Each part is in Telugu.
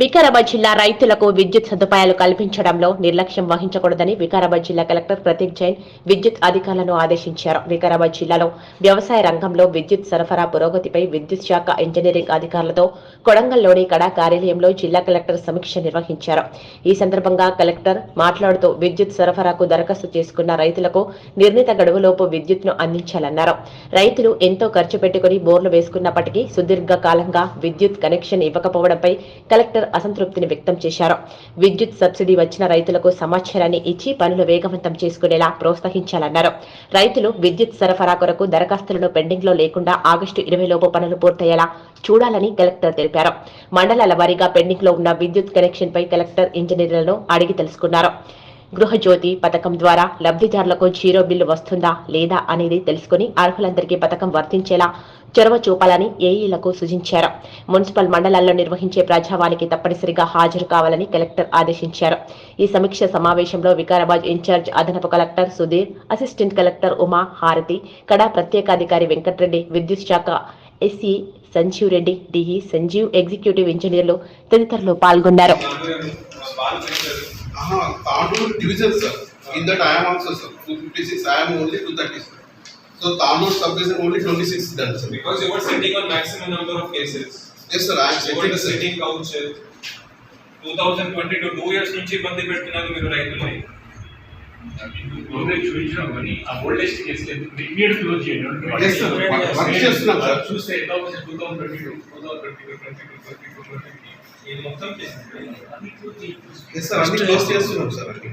వికారాబాద్ జిల్లా రైతులకు విద్యుత్ సదుపాయాలు కల్పించడంలో నిర్లక్ష్యం వహించకూడదని వికారాబాద్ జిల్లా కలెక్టర్ ప్రతీక్ జైన్ విద్యుత్ అధికారులను ఆదేశించారు. వికారాబాద్ జిల్లాలో వ్యవసాయ రంగంలో విద్యుత్ సరఫరా పురోగతిపై విద్యుత్ శాఖ ఇంజనీరింగ్ అధికారులతో కొడంగల్లోని కడా కార్యాలయంలో జిల్లా కలెక్టర్ సమీక్ష నిర్వహించారు. ఈ సందర్భంగా కలెక్టర్ మాట్లాడుతూ విద్యుత్ సరఫరాకు దరఖాస్తు చేసుకున్న రైతులకు నిర్ణీత గడువులోపు విద్యుత్ను అందించాలన్నారు. రైతులు ఎంతో ఖర్చు పెట్టుకుని బోర్లు వేసుకున్నప్పటికీ సుదీర్ఘ కాలంగా విద్యుత్ కనెక్షన్ ఇవ్వకపోవడంపై కలెక్టర్ అసంతృప్తిని వ్యక్తం చేశారు. విద్యుత్ సబ్సిడీ వచ్చిన రైతులకు సమాచారాన్ని ఇచ్చి పనులు వేగవంతం చేసుకునేలా ప్రోత్సహించాలన్నారు. రైతులు విద్యుత్ సరఫరా కొరకు దరఖాస్తులను పెండింగ్లో లేకుండా ఆగస్టు ఇరవై లోపు పనులు పూర్తయ్యేలా చూడాలని కలెక్టర్ తెలిపారు. మండలాల వారీగా పెండింగ్లో ఉన్న విద్యుత్ కనెక్షన్ పై కలెక్టర్ ఇంజనీర్లను అడిగి తెలుసుకున్నారు. గృహజ్యోతి పథకం ద్వారా లబ్ధిదారులకు జీరో బిల్లు వస్తుందా లేదా అనేది తెలుసుకుని అర్హులందరికీ పథకం వర్తించేలా చొరవ చూపాలని ఏఈలకు సూచించారు. మున్సిపల్ మండలాల్లో నిర్వహించే ప్రజావానికి తప్పనిసరిగా హాజరు కావాలని కలెక్టర్ ఆదేశించారు. ఈ సమీక్ష సమావేశంలో వికారాబాద్ ఇన్ఛార్జ్ అదనపు collector Sudheer assistant collector Uma Harathi కడా ప్రత్యేకాధికారి వెంకట్రెడ్డి విద్యుత్ శాఖ SE Sanjeev Reddy DE Sanjeev executive ఇంజనీర్లు తదితరులు పాల్గొన్నారు. Uh-huh, Tandoor division, sir. In that I am also, sir. Two fifty-six, I am only two thirty, sir. So Tandoor subdivision only twenty-six done, sir. Because you were sitting on maximum number of cases. Yes, sir, I am You were setting, the sir. sitting couch. Two thousand twenty two two years నుంచి ఇబ్బంది పెడుతున్నారు మీరు రైతుల్ని గవర్నమెంట్ చూపించినా కానీ ఆ ఓల్డెస్ట్ కేసులు ఎందుకు ఇమీడియట్ క్లోజ్ చేయండి Yes, sir. Work- work చేస్తున్నాం, sir. చూస్తే ఎంత అవుతుంది two thousand twenty two two thousand twenty two twenty two twenty two twenty ఇది మొత్తం చేసింది Yes, sir, అన్ని close చేస్తున్నాం, sir. అన్ని.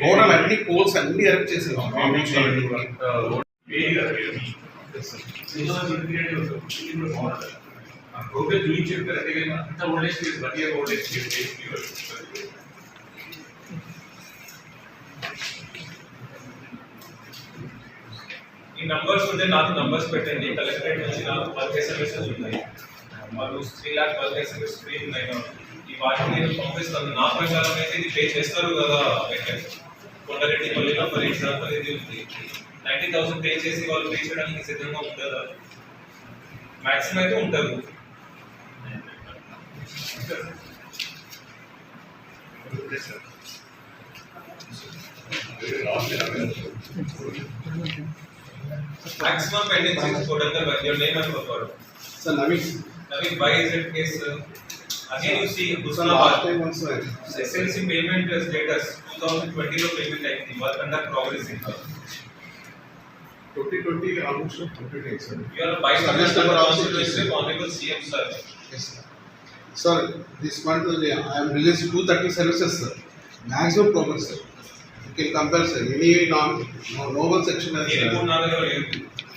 Total అన్ని poles అన్ని ఎరెక్ట్ చేస్తున్నాం. ప్రోగ్రెస్ చూపించారు కరెక్ట్ గా అంత oldest case one year oldest case ఈ నంబర్స్ ఉంటే నాకు నంబర్స్ పెట్టండి కలెక్టరేట్ నుంచి నాకు బల్క్ ఎస్ఎంఎస్ఎస్ ఉన్నాయి వాళ్ళు three lakh twelve SMS free ఉన్నాయి ఈ వాటిని నేను పంపిస్తాను. నా ప్రకారం అయితే ఇది పే చేస్తారు కదా వెంకట్ కొండరెడ్డి పల్లిలో ఫర్ ఎగ్జాంపుల్ ఇది ఉంది. నైంటీ థౌసండ్ పే చేసి వాళ్ళు పే చేయడానికి సిద్ధంగా ఉంటుందా మ్యాక్సిమం అయితే ఉంటారు. Maximum pendency is sir Naveen Navik, why is it case? Again, you see, Husanabad, SLC payment status 2020 low payment active, work under progress income. 2020 almost completed, sir. You are by service number also listed, Honorable CM, sir. Yes, sir. Sir, this month I am released 230 services, sir. Maximum progress, sir. You can compare, sir. Any non, no, no one section has.